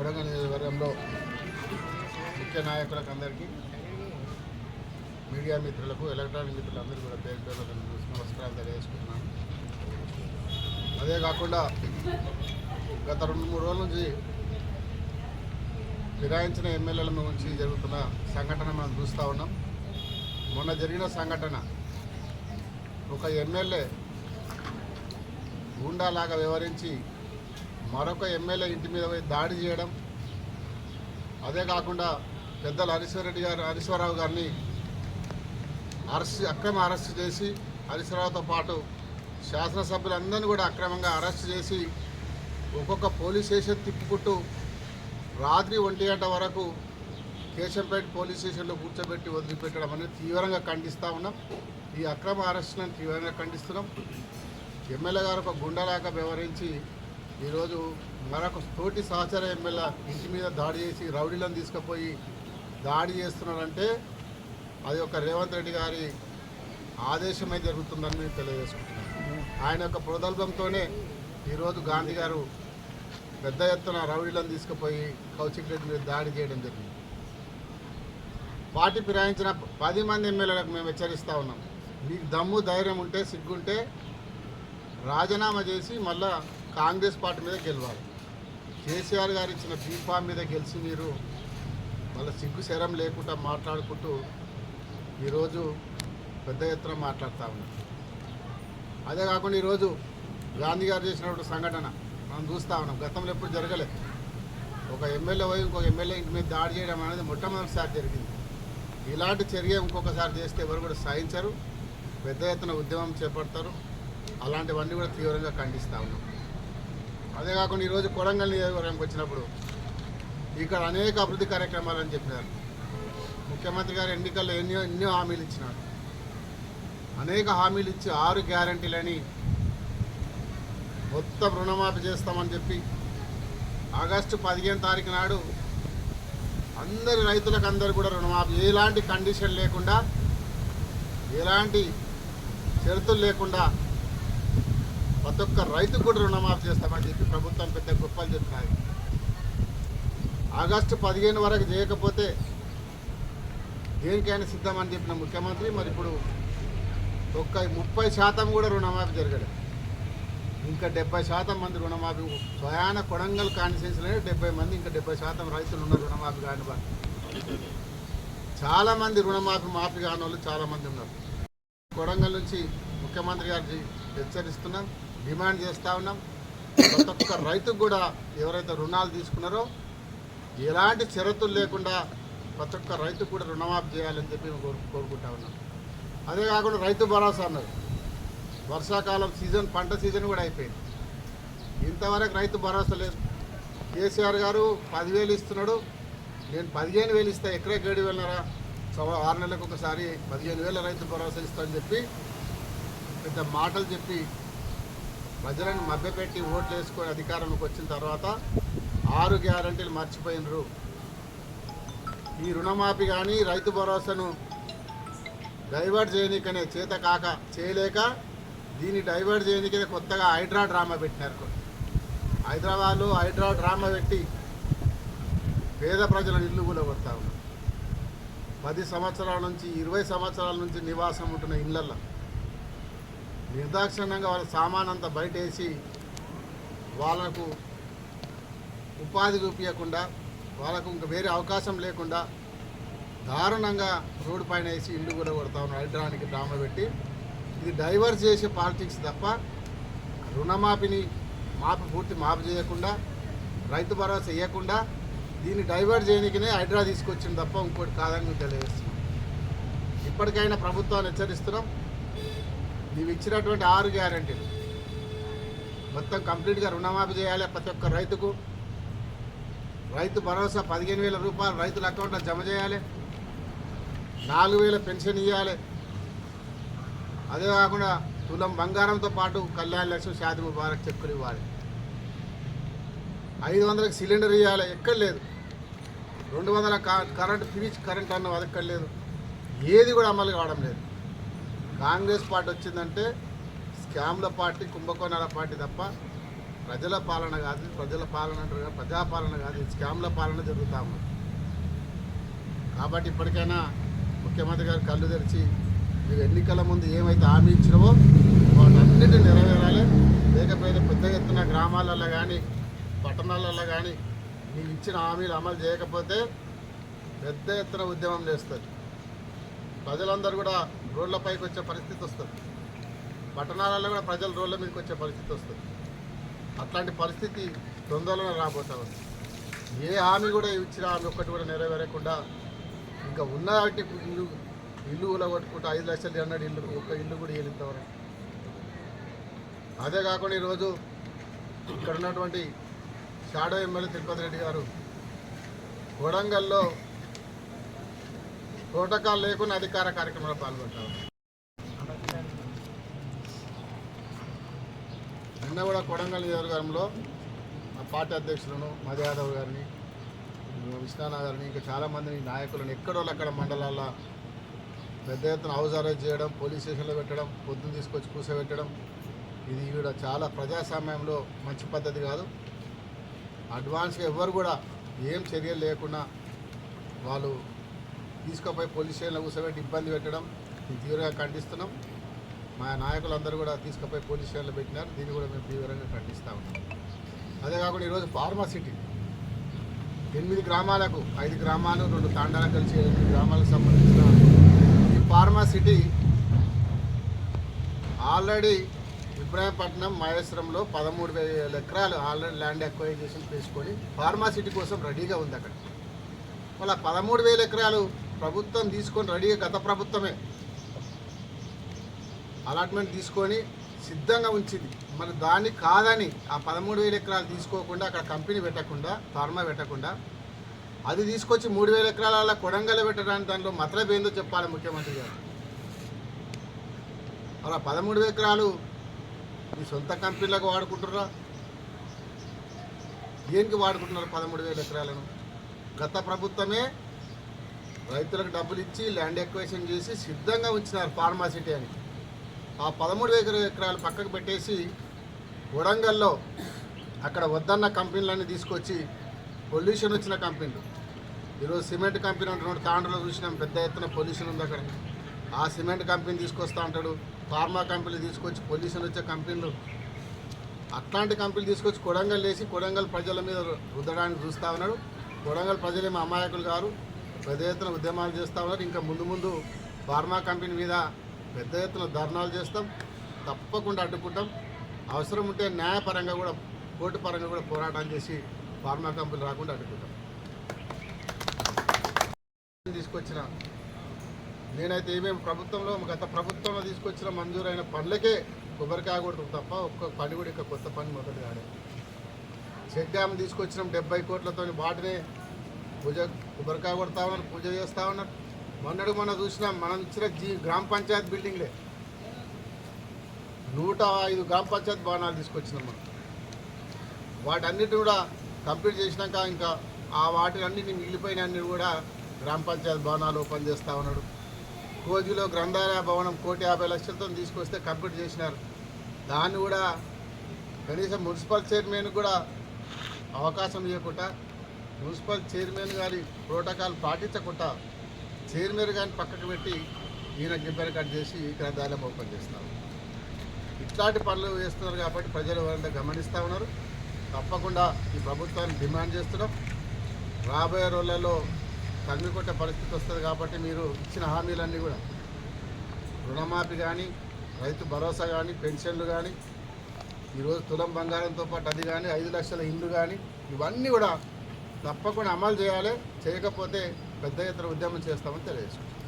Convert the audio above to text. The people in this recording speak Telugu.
కొడంగల్ నియోజకవర్గంలో ముఖ్య నాయకులకు అందరికీ మీడియా మిత్రులకు ఎలక్ట్రానిక్ మిత్రులందరూ కూడా పేరు పేరు నమస్కారాలు తెలియజేసుకుంటున్నాను. అదే కాకుండా గత రెండు మూడు రోజుల నుంచి ఫిరాయించిన ఎమ్మెల్యేల నుంచి జరుగుతున్న సంఘటన మనం చూస్తూ ఉన్నాం. మొన్న జరిగిన సంఘటన ఒక ఎమ్మెల్యే గుండాలాగా వ్యవహరించి మరొక ఎమ్మెల్యే ఇంటి మీద పోయి దాడి చేయడం. అదే కాకుండా పెద్దలు హరీశ్వరరెడ్డి గారు హరీశ్వరరావు గారిని అరెస్ట్ అక్రమ అరెస్ట్ చేసి హరీశ్వరరావుతో పాటు శాసనసభ్యులందరినీ కూడా అక్రమంగా అరెస్ట్ చేసి ఒక్కొక్క పోలీస్ స్టేషన్ తిప్పుకుంటూ రాత్రి ఒంటి గంట వరకు కేశంపేట పోలీస్ స్టేషన్లో కూర్చోబెట్టి వదిలిపెట్టడం అనేది తీవ్రంగా ఖండిస్తూ ఉన్నాం. ఈ అక్రమ అరెస్టులను తీవ్రంగా ఖండిస్తున్నాం. ఎమ్మెల్యే గారు ఒక గుండెలాగా వ్యవహరించి ఈరోజు మరొక తోటి సహచర ఎమ్మెల్యే ఇంటి మీద దాడి చేసి రౌడీలను తీసుకుపోయి దాడి చేస్తున్నాడంటే అది ఒక రేవంత్ రెడ్డి గారి ఆదేశమే జరుగుతుందని మేము తెలియజేసుకుంటున్నాం ఆయన యొక్క ప్రదల్భంతోనే ఈరోజు గాంధీ గారు పెద్ద ఎత్తున రౌడీలను తీసుకుపోయి కౌశిక్ రెడ్డి మీద దాడి చేయడం జరిగింది. పార్టీ ఫిరాయించిన పది మంది ఎమ్మెల్యేలకు మేము హెచ్చరిస్తూ ఉన్నాం. మీకు దమ్ము ధైర్యం ఉంటే సిగ్గుంటే రాజీనామా చేసి మళ్ళా కాంగ్రెస్ పార్టీ మీద గెలవాలి. కేసీఆర్ గారు ఇచ్చిన బీఫామ్ మీద గెలిచి మీరు మళ్ళీ సిగ్గు శరం లేకుండా మాట్లాడుకుంటూ ఈరోజు పెద్ద ఎత్తున మాట్లాడుతూ ఉన్నారు. అదే కాకుండా ఈరోజు గాంధీ గారు చేసినటువంటి సంఘటన మనం చూస్తూ ఉన్నాం. గతంలో ఎప్పుడు జరగలేదు ఒక ఎమ్మెల్యే పోయి ఇంకొక ఎమ్మెల్యే ఇంటి మీద దాడి చేయడం అనేది మొట్టమొదటిసారి జరిగింది. ఇలాంటి చర్య ఇంకొకసారి చేస్తే ఎవరు కూడా సహించరు. పెద్ద ఎత్తున ఉద్యమం చేపడతారు. అలాంటివన్నీ కూడా తీవ్రంగా ఖండిస్తూ ఉన్నాం. అదే కాకుండా ఈరోజు కొడంగల్ నియోజకవర్గానికి వచ్చినప్పుడు ఇక్కడ అనేక అభివృద్ధి కార్యక్రమాలు అని చెప్పినారు. ముఖ్యమంత్రి గారు ఎన్నికల్లో ఎన్నో ఎన్నో హామీలు ఇచ్చినారు. అనేక హామీలు ఇచ్చి ఆరు గ్యారంటీలని మొత్తం రుణమాఫీ చేస్తామని చెప్పి ఆగస్టు పదిహేను తారీఖు నాడు అందరి రైతులకు అందరు కూడా రుణమాఫీ ఎలాంటి కండిషన్ లేకుండా ఎలాంటి షరతులు లేకుండా ప్రతి ఒక్క రైతుకు కూడా రుణమాఫీ చేస్తామని చెప్పి ప్రభుత్వం పెద్ద గొప్పలు చెప్పినారు ఆగస్టు పదిహేను వరకు చేయకపోతే దేనికైనా సిద్ధమని చెప్పిన ముఖ్యమంత్రి మరి ఇప్పుడు ఒక్క ముప్పై శాతం కూడా రుణమాఫీ జరగలేదు ఇంకా డెబ్బై శాతం మంది రుణమాఫీ స్వయాన కొడంగల్ కాన్స్టిట్యూన్సీలోనే డెబ్బై మంది ఇంకా డెబ్బై శాతం రైతులు ఉన్నారు రుణమాఫీ కాని చాలామంది రుణమాఫీ మాఫీ కాని వాళ్ళు చాలామంది ఉన్నారు. కొడంగల్ నుంచి ముఖ్యమంత్రి గారికి హెచ్చరిస్తున్నాం. డిమాండ్ చేస్తూ ఉన్నాం. ప్రతి ఒక్క రైతుకు కూడా ఎవరైతే రుణాలు తీసుకున్నారో ఎలాంటి షరతులు లేకుండా ప్రతి ఒక్క రైతుకు కూడా రుణమాఫీ చేయాలని చెప్పి మేము కోరు కోరుకుంటా ఉన్నాం. అదే కాకుండా రైతు భరోసా అన్నారు వర్షాకాలం సీజన్ పంట సీజన్ కూడా అయిపోయింది. ఇంతవరకు రైతు భరోసా లేదు. కేసీఆర్ గారు పదివేలు ఇస్తున్నాడు. నేను పదిహేను వేలు ఇస్తా ఎక్కడే గడి వెళ్ళరా? సవ ఆరు నెలలకు ఒకసారి పదిహేను వేల రైతు భరోసా ఇస్తా అని చెప్పి పెద్ద మాటలు చెప్పి ప్రజలను మభ్యపెట్టి ఓట్లు వేసుకొని అధికారంలోకి వచ్చిన తర్వాత ఆరు గ్యారంటీలు మర్చిపోయినరు. ఈ రుణమాఫీ కానీ రైతు భరోసాను డైవర్ట్ చేయనీకనే చేత కాక చేయలేక దీన్ని డైవర్ట్ చేయనీకనే కొత్తగా హైడ్రా డ్రామా పెట్టినారు హైదరాబాద్లో హైడ్రా డ్రామా పెట్టి పేద ప్రజల ఇల్లు కూడా కొడతా ఉన్నారు. పది సంవత్సరాల నుంచి ఇరవై సంవత్సరాల నుంచి నివాసం ఉంటున్న ఇళ్ళల్లో నిర్దాక్షిణ్యంగా వాళ్ళ సామాన్ అంతా బయట వేసి వాళ్ళకు ఉపాధి చూపించకుండా వాళ్ళకు ఇంకా వేరే అవకాశం లేకుండా దారుణంగా రోడ్డు పైన వేసి ఇల్లు కూడా కొడతా ఉన్నారు. హైడ్రానికి డ్రామా పెట్టి. ఇది డైవర్స్ చేసే పాలిటిక్స్ తప్ప రుణమాఫీని మాఫీ పూర్తి మాఫీ చేయకుండా రైతు భరోసా ఇవ్వకుండా దీన్ని డైవర్ట్ చేయడానికినే హైడ్రా తీసుకొచ్చింది తప్ప ఇంకోటి కాదని తెలియజేస్తున్నాం. ఇప్పటికైనా ప్రభుత్వాన్ని హెచ్చరిస్తున్నాం. నీవు ఇచ్చినటువంటి ఆరు గ్యారంటీలు. మొత్తం కంప్లీట్గా రుణమాఫీ చేయాలి ప్రతి ఒక్క రైతుకు. రైతు భరోసా పదిహేను వేల రూపాయలు రైతుల అకౌంట్లో జమ చేయాలి. నాలుగు వేల పెన్షన్ ఇవ్వాలి అదే కాకుండా తులం బంగారంతో పాటు కళ్యాణ లక్ష్మి షాది ముబారక్ చెక్కులు ఇవ్వాలి. ఐదు వందలకు సిలిండర్ ఇవ్వాలి ఎక్కడ లేదు. రెండు వందల కరెంట్ ఫ్రీ కరెంట్ అన్న వదక్కర్లేదు ఎక్కడ లేదు. ఏది కూడా అమలు కావడం లేదు. కాంగ్రెస్ పార్టీ వచ్చిందంటే స్కామ్ల పార్టీ కుంభకోణాల పార్టీ తప్ప ప్రజల పాలన కాదు. ప్రజల పాలన అంటారు ప్రజాపాలన కాదు. స్కామ్ల పాలన జరుగుతూ ఉంది కాబట్టి ఇప్పటికైనా ముఖ్యమంత్రి గారు కళ్ళు తెరిచి మీరు ఎన్నికల ముందు ఏమైతే హామీ ఇచ్చినవో వాటన్నిటి నెరవేరాలి. లేకపోతే పెద్ద ఎత్తున గ్రామాలలో కానీ పట్టణాలలో కానీ మీరు ఇచ్చిన హామీలు అమలు చేయకపోతే పెద్ద ఎత్తున ఉద్యమం చేస్తారు. ప్రజలందరూ కూడా రోడ్లపైకి వచ్చే పరిస్థితి వస్తుంది. పట్టణాలలో కూడా ప్రజలు రోడ్ల మీదకి వచ్చే పరిస్థితి వస్తుంది. అట్లాంటి పరిస్థితి తొందరలో రాబోతా ఉంది. ఏ హామీ కూడా ఇచ్చిన హామీ ఒక్కటి కూడా నెరవేరకుండా ఇంకా ఉన్న వాటి ఇల్లు ఇల్లు కూడా ఐదు లక్షలు అన్నాడు ఇల్లు ఒక్క ఇల్లు కూడా వెళ్తారు అదే కాకుండా ఈరోజు ఇక్కడ ఉన్నటువంటి షాడో ఎమ్మెల్యే తిరుపతి రెడ్డి గారు కొడంగల్లో ప్రోటోకాల్ లేకుండా అధికార కార్యక్రమంలో పాల్గొంటారు నిన్న కూడా కొడంగల్ నియోజకవర్గంలో మా పార్టీ అధ్యక్షులను మధు యాదవ్ గారిని విశ్వనాథ్ గారిని ఇంకా చాలామందిని నాయకులను ఎక్కడోళ్ళు అక్కడ మండలాల్లో పెద్ద ఎత్తున హౌస్ అరెస్ట్ చేయడం పోలీస్ స్టేషన్లో పెట్టడం పొద్దున్న తీసుకొచ్చి కూర్చోబెట్టడం ఇది కూడా చాలా ప్రజాస్వామ్యంలో మంచి పద్ధతి కాదు. అడ్వాన్స్గా ఎవ్వరు కూడా ఏం చర్యలు లేకుండా వాళ్ళు తీసుకుపోయి పోలీస్ స్టేషన్లో కూర్చోబెట్టి ఇబ్బంది పెట్టడం తీవ్రంగా ఖండిస్తున్నాం. మా నాయకులందరూ కూడా తీసుకుపోయి పోలీస్ స్టేషన్లో పెట్టినారు. దీన్ని కూడా మేము తీవ్రంగా ఖండిస్తూ ఉన్నాం. అదే కాకుండా ఈరోజు ఫార్మాసిటీ ఎనిమిది గ్రామాలకు ఐదు గ్రామాలు రెండు తాండాలకు కలిసి ఎనిమిది గ్రామాలకు సంబంధించిన ఈ ఫార్మాసిటీ ఆల్రెడీ ఇబ్రాహీంపట్నం మహేశ్వరంలో పదమూడు వేల ఎకరాలు ఆల్రెడీ ల్యాండ్ అక్వైజేషన్ చేసుకొని ఫార్మాసిటీ కోసం రెడీగా ఉంది అక్కడ. మళ్ళీ పదమూడు వేల ఎకరాలు ప్రభుత్వం తీసుకొని రెడీగా గత ప్రభుత్వమే. అలాట్మెంట్ తీసుకొని సిద్ధంగా ఉంచింది. మరి దాన్ని కాదని ఆ పదమూడు వేల ఎకరాలు తీసుకోకుండా అక్కడ కంపెనీ పెట్టకుండా ఫార్మా పెట్టకుండా అది తీసుకొచ్చి మూడు వేల ఎకరాల కొడంగల్ పెట్టడానికి దాంట్లో మతలబ్ ఏందో చెప్పాలి ముఖ్యమంత్రి గారు. అలా పదమూడు ఎకరాలు మీ సొంత కంపెనీలకు వాడుకుంటున్నారా? దేనికి వాడుకుంటున్నారు పదమూడు వేల ఎకరాలను? గత ప్రభుత్వమే రైతులకు డబ్బులు ఇచ్చి ల్యాండ్ ఎక్వేషన్ చేసి సిద్ధంగా ఉంచినారు ఫార్మాసిటీ అని. ఆ పదమూడు వేల ఎకరాలు పక్కకు పెట్టేసి వడంగల్లో అక్కడ వద్దన్న కంపెనీలన్నీ తీసుకొచ్చి పొల్యూషన్ వచ్చిన కంపెనీలు. ఈరోజు సిమెంట్ కంపెనీ అంటున్నాడు తాండ్రలో చూసినాం పెద్ద ఎత్తున పొల్యూషన్ ఉంది అక్కడ. ఆ సిమెంట్ కంపెనీ తీసుకొస్తా అంటాడు ఫార్మా కంపెనీ తీసుకొచ్చి పొల్యూషన్ వచ్చే కంపెనీలు. అట్లాంటి కంపెనీలు తీసుకొచ్చి కొడంగల్ వేసి కొడంగల్ ప్రజల మీద రుద్దడానికి చూస్తూ ఉన్నాడు. కొడంగల్ ప్రజలేమో అమాయకులు గారు పెద్ద ఎత్తున ఉద్యమాలు చేస్తూ ఉన్నారు. ఇంకా ముందు ముందు ఫార్మా కంపెనీ మీద పెద్ద ఎత్తున ధర్నాలు చేస్తాం. తప్పకుండా అడ్డుకుంటాం. అవసరం ఉంటే న్యాయపరంగా కూడా కోర్టు పరంగా కూడా పోరాటం చేసి ఫార్మా కంపెనీలు రాకుండా అడ్డుకుంటాం. తీసుకొచ్చిన నేనైతే ఏమేమి ప్రభుత్వంలో గత ప్రభుత్వంలో తీసుకొచ్చిన మంజూరైన పనులకే కొబ్బరికాయ కొడుతుంది తప్ప ఒక్క పని కూడా ఇంకా కొత్త పని మొదలు కాదు చెక్ డ్యామ్ తీసుకొచ్చినాం డెబ్బై కోట్లతో వాటినే పూజ కొబ్బరికాయ కొడతా ఉన్నారు పూజ చేస్తూ ఉన్నారు. మొన్నటి మొన్న చూసినాం మనం ఇచ్చిన జీ గ్రామ పంచాయత్ బిల్డింగ్లే. నూట ఐదు గ్రామ పంచాయత్ భవనాలు తీసుకొచ్చినాం మనం. వాటన్నిటి కూడా కంప్లీట్ చేసినాక ఇంకా ఆ వాటి అన్నిటిని మిగిలిపోయిన అన్ని కూడా గ్రామ పంచాయత్ భవనాలు ఓపెన్ చేస్తూ ఉన్నాడు. కోజిలో గ్రంథాలయ భవనం కోటి యాభై లక్షలతో తీసుకొస్తే కంప్లీట్ చేసినారు. దాన్ని కూడా కనీసం మున్సిపల్ చైర్మన్ కూడా అవకాశం ఇవ్వకుండా మున్సిపల్ చైర్మన్ గారి ప్రోటోకాల్ పాటించకుండా చైర్మన్ గారిని పక్కకు పెట్టి ఈయన గిబ్బరి కట్ చేసి ఈ గ్రంథాలయం ఓపెన్ చేస్తున్నారు. ఇట్లాంటి పనులు చేస్తున్నారు కాబట్టి ప్రజలు ఎవరంతా గమనిస్తూ ఉన్నారు. తప్పకుండా ఈ ప్రభుత్వాన్ని డిమాండ్ చేస్తున్నాం. రాబోయే రోజులలో తగ్గి కొట్టే పరిస్థితి వస్తుంది కాబట్టి మీరు ఇచ్చిన హామీలన్నీ కూడా రుణమాఫీ కానీ రైతు భరోసా కానీ పెన్షన్లు కానీ ఈరోజు తులం బంగారంతో పాటు అది కానీ ఐదు లక్షల ఇల్లు కానీ ఇవన్నీ కూడా తప్పకుండా అమలు చేయాలి. చేయకపోతే పెద్ద ఎత్తున ఉద్యమం చేస్తామని తెలియజేసుకుంటాం